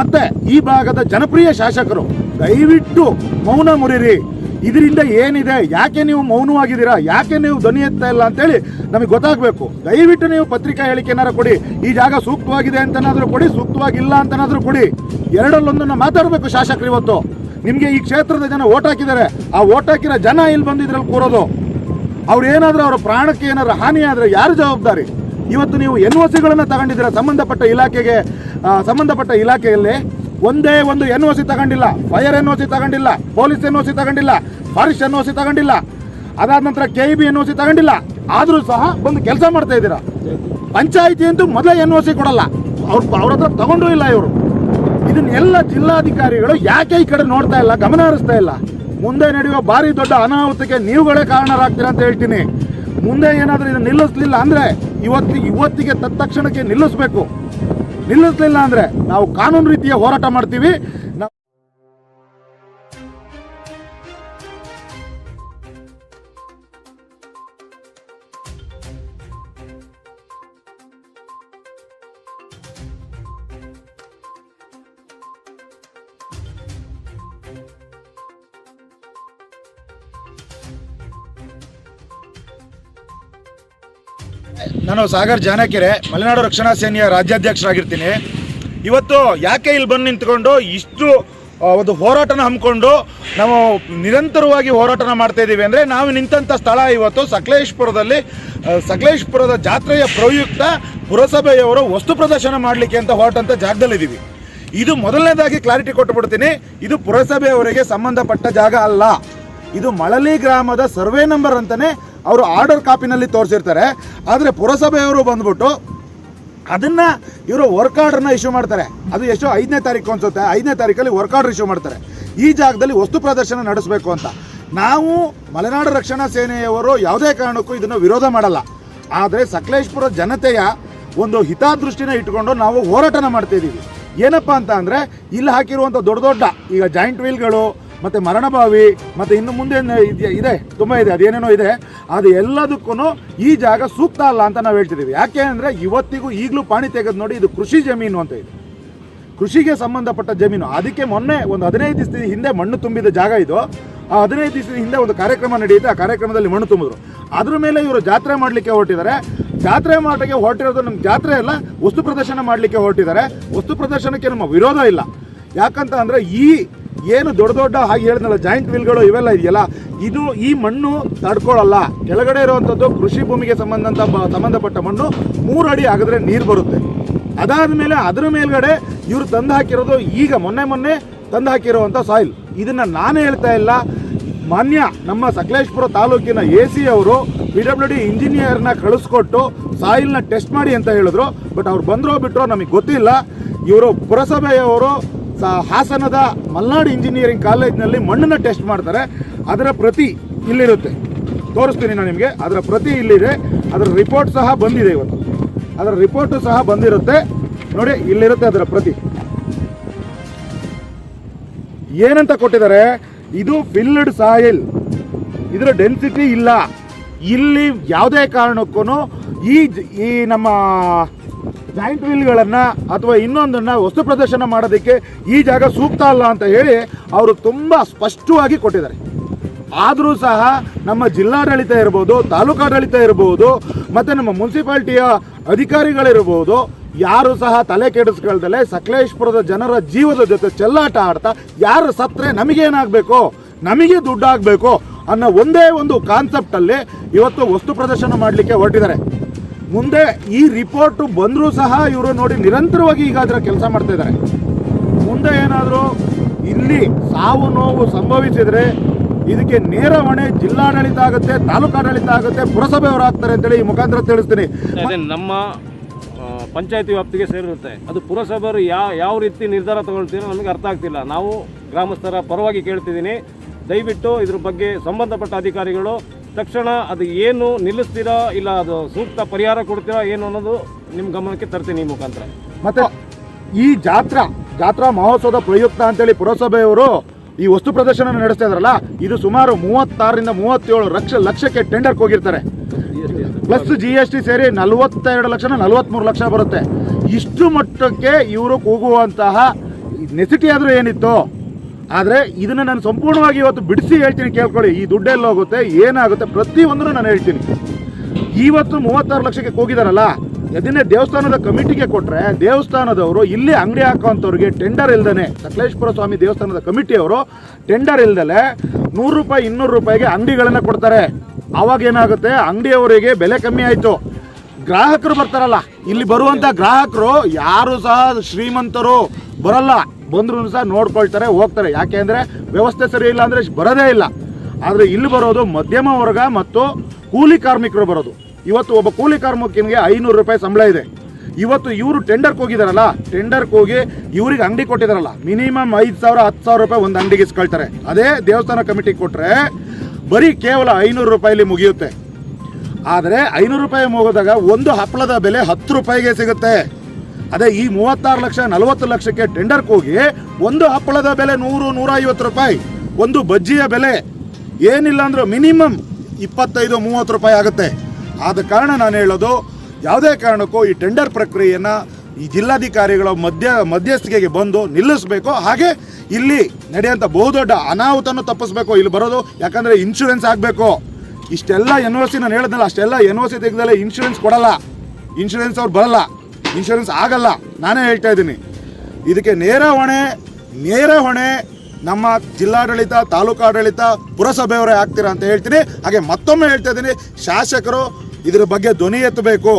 ಮತ್ತೆ ಈ ಭಾಗದ ಜನಪ್ರಿಯ ಶಾಸಕರು, ದಯವಿಟ್ಟು ಮೌನ ಮುರಿರಿ. ಇದರಿಂದ ಏನಿದೆ? ಯಾಕೆ ನೀವು ಮೌನವಾಗಿದ್ದೀರಾ? ಯಾಕೆ ನೀವು ಧ್ವನಿ ಎತ್ತಾ ಇಲ್ಲ ಅಂತೇಳಿ ನಮಗೆ ಗೊತ್ತಾಗಬೇಕು. ದಯವಿಟ್ಟು ನೀವು ಪತ್ರಿಕಾ ಹೇಳಿಕೆನಾರು ಕೊಡಿ. ಈ ಜಾಗ ಸೂಕ್ತವಾಗಿದೆ ಅಂತನಾದರೂ ಕೊಡಿ, ಸೂಕ್ತವಾಗಿಲ್ಲ ಅಂತನಾದರೂ ಕೊಡಿ. ಎರಡಲ್ಲೊಂದನ್ನು ಮಾತಾಡಬೇಕು ಶಾಸಕರು ಇವತ್ತು. ನಿಮಗೆ ಈ ಕ್ಷೇತ್ರದ ಜನ ಓಟ್ ಹಾಕಿದ್ದಾರೆ. ಆ ಓಟ್ ಹಾಕಿರೋ ಜನ ಇಲ್ಲಿ ಬಂದಿದ್ರಲ್ಲಿ ಕೂರೋದು? ಅವ್ರು ಏನಾದರೂ ಅವರ ಪ್ರಾಣಕ್ಕೆ ಏನಾದರೂ ಹಾನಿ ಯಾರು ಜವಾಬ್ದಾರಿ? ಇವತ್ತು ನೀವು ಎನ್ ಒ ಸಿಗಳನ್ನು ತಗೊಂಡಿದ್ದೀರಾ? ಸಂಬಂಧಪಟ್ಟ ಇಲಾಖೆಗೆ? ಸಂಬಂಧಪಟ್ಟ ಇಲಾಖೆಯಲ್ಲಿ ಒಂದೇ ಒಂದು ಎನ್ ಒ ಸಿ ತಗೊಂಡಿಲ್ಲ, ಫೈರ್ ಎನ್ ಒ ಸಿ ತಗೊಂಡಿಲ್ಲ, ಪೊಲೀಸ್ ಎನ್ ಒ ಸಿ ತಗೊಂಡಿಲ್ಲ, ಫಾರೆಸ್ಟ್ ಎನ್ ಒ ಸಿ ತಗೊಂಡಿಲ್ಲ, ಅದಾದ ನಂತರ K E B N O C ತಗೊಂಡಿಲ್ಲ, ಆದರೂ ಸಹ ಬಂದು ಕೆಲಸ ಮಾಡ್ತಾ ಇದ್ದೀರಾ? ಪಂಚಾಯಿತಿ ಅಂತೂ ಮೊದಲೇ ಎನ್ ಒ ಸಿ ಕೊಡಲ್ಲ, ಅವ್ರು ಅವ್ರ ಹತ್ರ ತಗೊಂಡೂ ಇಲ್ಲ ಇವರು. ಇದನ್ನೆಲ್ಲ ಜಿಲ್ಲಾಧಿಕಾರಿಗಳು ಯಾಕೆ ಈ ಕಡೆ ನೋಡ್ತಾ ಇಲ್ಲ, ಗಮನ ಹರಿಸ್ತಾ ಇಲ್ಲ? ಮುಂದೆ ನಡೆಯುವ ಭಾರಿ ದೊಡ್ಡ ಅನಾಹುತಕ್ಕೆ ನೀವುಗಳೇ ಕಾರಣರಾಗ್ತೀರಾ ಅಂತ ಹೇಳ್ತೀನಿ. ಮುಂದೆ ಏನಾದರೂ ಇದನ್ನು ನಿಲ್ಲಿಸ್ಲಿಲ್ಲ ಅಂದ್ರೆ ಇವತ್ತಿಗೆ ಇವತ್ತಿಗೆ ತತ್ಕ್ಷಣಕ್ಕೆ ನಿಲ್ಲಿಸ್ಬೇಕು. ನಿಲ್ಲಿಸ್ಲಿಲ್ಲ ಅಂದ್ರೆ ನಾವು ಕಾನೂನು ರೀತಿಯ ಹೋರಾಟ ಮಾಡ್ತೀವಿ. ನಾನು ಸಾಗರ್ ಜಾನಕೆರೆ, ಮಲೆನಾಡು ರಕ್ಷಣಾ ಸೇನೆಯ ರಾಜ್ಯಾಧ್ಯಕ್ಷರಾಗಿರ್ತೀನಿ. ಇವತ್ತು ಯಾಕೆ ಇಲ್ಲಿ ಬಂದು ನಿಂತ್ಕೊಂಡು ಇಷ್ಟು ಒಂದು ಹೋರಾಟನ ಹಮ್ಮಿಕೊಂಡು ನಾವು ನಿರಂತರವಾಗಿ ಹೋರಾಟನ ಮಾಡ್ತಾ ಇದ್ದೀವಿ ಅಂದರೆ ನಾವು ನಿಂತಹ ಸ್ಥಳ ಇವತ್ತು ಸಕಲೇಶ್ಪುರದಲ್ಲಿ ಸಕಲೇಶ್ಪುರದ ಜಾತ್ರೆಯ ಪ್ರಯುಕ್ತ ಪುರಸಭೆಯವರು ವಸ್ತು ಪ್ರದರ್ಶನ ಮಾಡಲಿಕ್ಕೆ ಅಂತ ಹೊರಟಂಥ ಜಾಗದಲ್ಲಿದ್ದೀವಿ ಇದು ಮೊದಲನೇದಾಗಿ ಕ್ಲಾರಿಟಿ ಕೊಟ್ಟುಬಿಡ್ತೀನಿ ಇದು ಪುರಸಭೆಯವರಿಗೆ ಸಂಬಂಧಪಟ್ಟ ಜಾಗ ಅಲ್ಲ. ಇದು ಮಳಲಿ ಗ್ರಾಮದ ಸರ್ವೆ ನಂಬರ್ ಅಂತಾನೆ ಅವರು ಆರ್ಡರ್ ಕಾಪಿನಲ್ಲಿ ತೋರಿಸಿರ್ತಾರೆ. ಆದರೆ ಪುರಸಭೆಯವರು ಬಂದ್ಬಿಟ್ಟು ಅದನ್ನು ಇವರು ವರ್ಕ್ ಆರ್ಡರ್ನ ಇಶ್ಯೂ ಮಾಡ್ತಾರೆ. ಅದು ಎಷ್ಟು ಐದನೇ ತಾರೀಕು ಅನ್ಸುತ್ತೆ. ಐದನೇ ತಾರೀಕಲ್ಲಿ ವರ್ಕ್ ಆರ್ಡರ್ ಇಶ್ಯೂ ಮಾಡ್ತಾರೆ. ಈ ಜಾಗದಲ್ಲಿ ವಸ್ತು ಪ್ರದರ್ಶನ ನಡೆಸಬೇಕು ಅಂತ. ನಾವು ಮಲೆನಾಡು ರಕ್ಷಣಾ ಸೇನೆಯವರು ಯಾವುದೇ ಕಾರಣಕ್ಕೂ ಇದನ್ನು ವಿರೋಧ ಮಾಡಲ್ಲ. ಆದರೆ ಸಕಲೇಶ್ಪುರ ಜನತೆಯ ಒಂದು ಹಿತಾದೃಷ್ಟಿನ ಇಟ್ಕೊಂಡು ನಾವು ಹೋರಾಟನ ಮಾಡ್ತಿದ್ದೀವಿ. ಏನಪ್ಪ ಅಂತ ಅಂದರೆ, ಇಲ್ಲಿ ಹಾಕಿರುವಂಥ ದೊಡ್ಡ ದೊಡ್ಡ ಈಗ ಜಾಯಿಂಟ್ ವೀಲ್ಗಳು ಮತ್ತು ಮರಣಭಾವಿ ಮತ್ತು ಇನ್ನು ಮುಂದೆ ಇದೆ ತುಂಬ ಇದೆ, ಅದೇನೇನೋ ಇದೆ. ಅದು ಎಲ್ಲದಕ್ಕೂ ಈ ಜಾಗ ಸೂಕ್ತ ಅಲ್ಲ ಅಂತ ನಾವು ಹೇಳ್ತಿದ್ದೀವಿ ಯಾಕೆ ಅಂದರೆ ಇವತ್ತಿಗೂ ಈಗಲೂ ಪಾಣಿ ತೆಗೆದು ನೋಡಿ ಇದು ಕೃಷಿ ಜಮೀನು ಅಂತ ಇದೆ. ಕೃಷಿಗೆ ಸಂಬಂಧಪಟ್ಟ ಜಮೀನು. ಅದಕ್ಕೆ ಮೊನ್ನೆ ಒಂದು ಹದಿನೈದು ದಿವಸದ ಹಿಂದೆ ಮಣ್ಣು ತುಂಬಿದ ಜಾಗ ಇದು. ಆ ಹದಿನೈದು ದಿವಸದ ಹಿಂದೆ ಒಂದು ಕಾರ್ಯಕ್ರಮ ನಡೆಯುತ್ತೆ. ಆ ಕಾರ್ಯಕ್ರಮದಲ್ಲಿ ಮಣ್ಣು ತುಂಬಿದ್ರು. ಅದ್ರ ಮೇಲೆ ಇವರು ಜಾತ್ರೆ ಮಾಡಲಿಕ್ಕೆ ಹೊರಟಿದ್ದಾರೆ. ಜಾತ್ರೆ ಮಾಡೋಕ್ಕೆ ಹೊರಟಿರೋದು ನಮ್ಮ ಜಾತ್ರೆ ಅಲ್ಲ, ವಸ್ತು ಪ್ರದರ್ಶನ ಮಾಡಲಿಕ್ಕೆ ಹೊರಟಿದ್ದಾರೆ. ವಸ್ತು ಪ್ರದರ್ಶನಕ್ಕೆ ನಮ್ಮ ವಿರೋಧ ಇಲ್ಲ. ಯಾಕಂತ ಅಂದರೆ ಈ ಏನು ದೊಡ್ಡ ದೊಡ್ಡ ಹಾಗೆ ಹೇಳಿದ್ನಲ್ಲ ಜಾಯಿಂಟ್ ವಿಲ್ಗಳು ಇವೆಲ್ಲ ಇದೆಯಲ್ಲ, ಇದು ಈ ಮಣ್ಣು ತಡ್ಕೊಳ್ಳಲ್ಲ ಕೆಳಗಡೆ ಇರುವಂಥದ್ದು ಕೃಷಿ ಭೂಮಿಗೆ ಸಂಬಂಧಂತ ಸಂಬಂಧಪಟ್ಟ ಮಣ್ಣು, ಮೂರು ಅಡಿ ಆಗಿದ್ರೆ ನೀರು ಬರುತ್ತೆ. ಅದಾದ ಮೇಲೆ ಅದರ ಮೇಲ್ಗಡೆ ಇವರು ತಂದು ಹಾಕಿರೋದು ಈಗ ಮೊನ್ನೆ ಮೊನ್ನೆ ತಂದು ಹಾಕಿರುವಂಥ ಸಾಯಿಲ್ ಇದನ್ನು ನಾನು ಹೇಳ್ತಾ ಇಲ್ಲ. ಮಾನ್ಯ ನಮ್ಮ ಸಕಲೇಶ್ಪುರ ತಾಲೂಕಿನ ಎ ಸಿ ಅವರು ಪಿ ಡಬ್ಲ್ಯೂ ಡಿ ಇಂಜಿನಿಯರ್ನ ಕಳಿಸ್ಕೊಟ್ಟು ಸಾಯಿಲ್ನ ಟೆಸ್ಟ್ ಮಾಡಿ ಅಂತ ಹೇಳಿದ್ರು. ಬಟ್ ಅವ್ರು ಬಂದರೋ ಬಿಟ್ಟರೋ ನಮಗೆ ಗೊತ್ತಿಲ್ಲ. ಇವರು ಪುರಸಭೆಯವರು ಹಾಸನದ ಮಲ್ನಾಡು ಇಂಜಿನಿಯರಿಂಗ್ ಕಾಲೇಜ್ನಲ್ಲಿ ಮಣ್ಣನ್ನು ಟೆಸ್ಟ್ ಮಾಡ್ತಾರೆ. ಅದರ ಪ್ರತಿ ಇಲ್ಲಿರುತ್ತೆ. ತೋರಿಸ್ತೀನಿ ನಾನು ನಿಮಗೆ. ಅದರ ಪ್ರತಿ ಇಲ್ಲಿದೆ. ಅದರ ರಿಪೋರ್ಟ್ ಸಹ ಬಂದಿದೆ ಇವತ್ತು. ಅದರ ರಿಪೋರ್ಟು ಸಹ ಬಂದಿರುತ್ತೆ. ನೋಡಿ, ಇಲ್ಲಿರುತ್ತೆ ಅದರ ಪ್ರತಿ. ಏನಂತ ಕೊಟ್ಟಿದ್ದಾರೆ? ಇದು ಫಿಲ್ಡ್ ಸಾಯಿಲ್ ಇದರ ಡೆನ್ಸಿಟಿ ಇಲ್ಲ. ಇಲ್ಲಿ ಯಾವುದೇ ಕಾರಣಕ್ಕೂ ಈ ಈ ನಮ್ಮ ಜಾಯಿಂಟ್ ವೀಲ್ಗಳನ್ನು ಅಥವಾ ಇನ್ನೊಂದನ್ನು ವಸ್ತು ಪ್ರದರ್ಶನ ಮಾಡೋದಕ್ಕೆ ಈ ಜಾಗ ಸೂಕ್ತ ಅಲ್ಲ ಅಂತ ಹೇಳಿ ಅವರು ತುಂಬ ಸ್ಪಷ್ಟವಾಗಿ ಕೊಟ್ಟಿದ್ದಾರೆ. ಆದರೂ ಸಹ ನಮ್ಮ ಜಿಲ್ಲಾಡಳಿತ ಇರ್ಬೋದು, ತಾಲೂಕಾಡಳಿತ ಇರ್ಬೋದು, ಮತ್ತು ನಮ್ಮ ಮುನ್ಸಿಪಾಲ್ಟಿಯ ಅಧಿಕಾರಿಗಳಿರ್ಬೋದು, ಯಾರು ಸಹ ತಲೆ ಕೆಡಿಸ್ಕೊಳ್ದಲೆ ಸಕಲೇಶ್ಪುರದ ಜನರ ಜೀವದ ಜೊತೆ ಚೆಲ್ಲಾಟ ಆಡ್ತಾ ಯಾರು ಸತ್ತರೆ ನಮಗೇನಾಗಬೇಕು? ನಮಗೆ ದುಡ್ಡಾಗಬೇಕು ಅನ್ನೋ ಒಂದೇ ಒಂದು ಕಾನ್ಸೆಪ್ಟಲ್ಲಿ ಇವತ್ತು ವಸ್ತು ಪ್ರದರ್ಶನ ಮಾಡಲಿಕ್ಕೆ ಹೊರಟಿದ್ದಾರೆ. ಮುಂದೆ ಈ ರಿಪೋರ್ಟ್ ಬಂದರೂ ಸಹ ಇವರು ನೋಡಿ ನಿರಂತರವಾಗಿ ಈಗ ಅದರ ಕೆಲಸ ಮಾಡ್ತಾ ಇದ್ದಾರೆ. ಮುಂದೆ ಏನಾದರೂ ಇಲ್ಲಿ ಸಾವು ನೋವು ಸಂಭವಿಸಿದರೆ ಇದಕ್ಕೆ ನೇರ ಹೊಣೆ ಜಿಲ್ಲಾಡಳಿತ ಆಗುತ್ತೆ, ತಾಲೂಕಾಡಳಿತ ಆಗುತ್ತೆ, ಪುರಸಭೆಯವರು ಆಗ್ತಾರೆ ಅಂತೇಳಿ ಈ ಮುಖಾಂತರ ತಿಳಿಸ್ತೀನಿ. ನಮ್ಮ ಪಂಚಾಯತಿ ವ್ಯಾಪ್ತಿಗೆ ಸೇರಿರುತ್ತೆ. ಅದು ಪುರಸಭೆಯವರು ಯಾವ ಯಾವ ರೀತಿ ನಿರ್ಧಾರ ತಗೊಳ್ತೀರೋ ನಮಗೆ ಅರ್ಥ ಆಗ್ತಿಲ್ಲ. ನಾವು ಗ್ರಾಮಸ್ಥರ ಪರವಾಗಿ ಕೇಳ್ತಿದ್ದೀನಿ. ದಯವಿಟ್ಟು ಇದ್ರ ಬಗ್ಗೆ ಸಂಬಂಧಪಟ್ಟ ಅಧಿಕಾರಿಗಳು ತಕ್ಷಣ ಅದು ಏನು ನಿಲ್ಲಿಸ್ತೀರಾ ಇಲ್ಲ ಅದು ಸೂಕ್ತ ಪರಿಹಾರ ಕೊಡ್ತೀರಾ ಏನು ಅನ್ನೋದು ನಿಮ್ಮ ಗಮನಕ್ಕೆ ತರ್ತೀನಿ ಈ ಮುಖಾಂತರ. ಮತ್ತೆ ಈ ಜಾತ್ರಾ ಜಾತ್ರಾ ಮಹೋತ್ಸವದ ಪ್ರಯುಕ್ತ ಅಂತೇಳಿ ಪುರಸಭೆಯವರು ಈ ವಸ್ತು ಪ್ರದರ್ಶನ ನಡೆಸ್ತಾ ಇದಾರಲ್ಲ ಇದು ಸುಮಾರು ಮೂವತ್ತಾರರಿಂದ ಮೂವತ್ತೇಳು ಲಕ್ಷ, ಲಕ್ಷಕ್ಕೆ ಟೆಂಡರ್ ಹೋಗಿರ್ತಾರೆ. ಪ್ಲಸ್ ಜಿ ಎಸ್ ಟಿ ಸೇರಿ ನಲವತ್ತೆರಡು ಲಕ್ಷನ ನಲವತ್ತ್ಮೂರು ಲಕ್ಷ ಬರುತ್ತೆ. ಇಷ್ಟು ಮಟ್ಟಕ್ಕೆ ಇವರು ಕೂಗುವಂತಹ ನೆಸಿಟಿ ಆದರೂ ಏನಿತ್ತು ಆದರೆ ಇದನ್ನು ನಾನು ಸಂಪೂರ್ಣವಾಗಿ ಇವತ್ತು ಬಿಡಿಸಿ ಹೇಳ್ತೀನಿ, ಕೇಳ್ಕೊಳ್ಳಿ. ಈ ದುಡ್ಡೆಲ್ಲ ಹೋಗುತ್ತೆ, ಏನಾಗುತ್ತೆ ಪ್ರತಿಯೊಂದನ್ನು ನಾನು ಹೇಳ್ತೀನಿ. ಇವತ್ತು ಮೂವತ್ತಾರು ಲಕ್ಷಕ್ಕೆ ಹೋಗಿದಾರಲ್ಲ ಅದನ್ನೇ ದೇವಸ್ಥಾನದ ಕಮಿಟಿಗೆ ಕೊಟ್ಟರೆ ದೇವಸ್ಥಾನದವರು ಇಲ್ಲಿ ಅಂಗಡಿ ಹಾಕೋಂಥವ್ರಿಗೆ ಟೆಂಡರ್ ಇಲ್ದೇ ಸಕಲೇಶ್ವರ ಸ್ವಾಮಿ ದೇವಸ್ಥಾನದ ಕಮಿಟಿಯವರು ಟೆಂಡರ್ ಇಲ್ದಲೆ ನೂರು ರೂಪಾಯಿ, ಇನ್ನೂರು ರೂಪಾಯಿಗೆ ಅಂಗಡಿಗಳನ್ನು ಕೊಡ್ತಾರೆ. ಆವಾಗ ಏನಾಗುತ್ತೆ? ಅಂಗಡಿಯವರಿಗೆ ಬೆಲೆ ಕಮ್ಮಿ ಆಯಿತು. ಗ್ರಾಹಕರು ಬರ್ತಾರಲ್ಲ, ಇಲ್ಲಿ ಬರುವಂತ ಗ್ರಾಹಕರು ಯಾರು ಸಹ ಶ್ರೀಮಂತರು ಬರಲ್ಲ. ಬಂದ್ರು ಸಹ ನೋಡ್ಕೊಳ್ತಾರೆ, ಹೋಗ್ತಾರೆ. ಯಾಕೆ ಅಂದ್ರೆ ವ್ಯವಸ್ಥೆ ಸರಿ ಇಲ್ಲ ಅಂದ್ರೆ ಬರೋದೇ ಇಲ್ಲ. ಆದ್ರೆ ಇಲ್ಲಿ ಬರೋದು ಮಧ್ಯಮ ವರ್ಗ ಮತ್ತು ಕೂಲಿ ಕಾರ್ಮಿಕರು ಬರೋದು. ಇವತ್ತು ಒಬ್ಬ ಕೂಲಿ ಕಾರ್ಮಿಕನಿಗೆ ಐನೂರು ರೂಪಾಯಿ ಸಂಬಳ ಇದೆ. ಇವತ್ತು ಇವರು ಟೆಂಡರ್ಗೆ ಹೋಗಿದಾರಲ್ಲ ಟೆಂಡರ್ಗೆ ಹೋಗಿ ಇವ್ರಿಗೆ ಅಂಗಡಿ ಕೊಟ್ಟಿದಾರಲ್ಲ ಮಿನಿಮಮ್ ಐದು ಸಾವಿರ, ಹತ್ತು ಸಾವಿರ ರೂಪಾಯಿ ಒಂದು ಅಂಗಡಿಗೆ ಇಸ್ಕೊಳ್ತಾರೆ. ಅದೇ ದೇವಸ್ಥಾನ ಕಮಿಟಿಗೆ ಕೊಟ್ರೆ ಬರೀ ಕೇವಲ ಐನೂರು ರೂಪಾಯಿಲಿ ಮುಗಿಯುತ್ತೆ. ಆದರೆ ಐನೂರು ರೂಪಾಯಿ ಮುಗಿದಾಗ ಒಂದು ಹಪ್ಪಳದ ಬೆಲೆ ಹತ್ತು ರೂಪಾಯಿಗೆ ಸಿಗುತ್ತೆ. ಅದೇ ಈ ಮೂವತ್ತಾರು ಲಕ್ಷ, ನಲವತ್ತು ಲಕ್ಷಕ್ಕೆ ಟೆಂಡರ್ಗೆ ಹೋಗಿ ಒಂದು ಹಪ್ಪಳದ ಬೆಲೆ ನೂರು ನೂರ ಐವತ್ತು ರೂಪಾಯಿ. ಒಂದು ಬಜ್ಜಿಯ ಬೆಲೆ ಏನಿಲ್ಲ ಅಂದ್ರೂ ಮಿನಿಮಮ್ ಇಪ್ಪತ್ತೈದು, ಮೂವತ್ತು ರೂಪಾಯಿ ಆಗುತ್ತೆ. ಆದ ಕಾರಣ ನಾನು ಹೇಳೋದು, ಯಾವುದೇ ಕಾರಣಕ್ಕೂ ಈ ಟೆಂಡರ್ ಪ್ರಕ್ರಿಯೆಯನ್ನು ಈ ಜಿಲ್ಲಾಧಿಕಾರಿಗಳ ಮಧ್ಯ, ಮಧ್ಯಸ್ಥಿಕೆಗೆ ಬಂದು ನಿಲ್ಲಿಸಬೇಕು. ಹಾಗೆ ಇಲ್ಲಿ ನಡೆಯುವಂಥ ಬಹುದೊಡ್ಡ ಅನಾಹುತನ ತಪ್ಪಿಸ್ಬೇಕು. ಇಲ್ಲಿ ಬರೋದು ಯಾಕಂದರೆ ಇನ್ಶೂರೆನ್ಸ್ ಆಗಬೇಕು. ಇಷ್ಟೆಲ್ಲ ಎನ್ ಒ ಸಿ ನಾನು ಹೇಳಿದ್ನಲ್ಲ, ಅಷ್ಟೆಲ್ಲ ಎನ್ ಒ ಸಿ ತೆಗೆದಲ್ಲೇ ಇನ್ಶೂರೆನ್ಸ್ ಕೊಡಲ್ಲ. ಇನ್ಶೂರೆನ್ಸ್ ಅವ್ರು ಬರಲ್ಲ. ಇನ್ಶೂರೆನ್ಸ್ ಆಗಲ್ಲ. ನಾನೇ ಹೇಳ್ತಾ ಇದ್ದೀನಿ. ಇದಕ್ಕೆ ನೇರ ಹೊಣೆ ನೇರ ಹೊಣೆ ನಮ್ಮ ಜಿಲ್ಲಾಡಳಿತ ತಾಲೂಕಾಡಳಿತ ಪುರಸಭೆಯವರೇ ಆಗ್ತೀರಾ ಅಂತ ಹೇಳ್ತೀನಿ. ಹಾಗೆ ಮತ್ತೊಮ್ಮೆ ಹೇಳ್ತಾ ಇದ್ದೀನಿ, ಶಾಸಕರು ಇದರ ಬಗ್ಗೆ ಧ್ವನಿ ಎತ್ತಬೇಕು.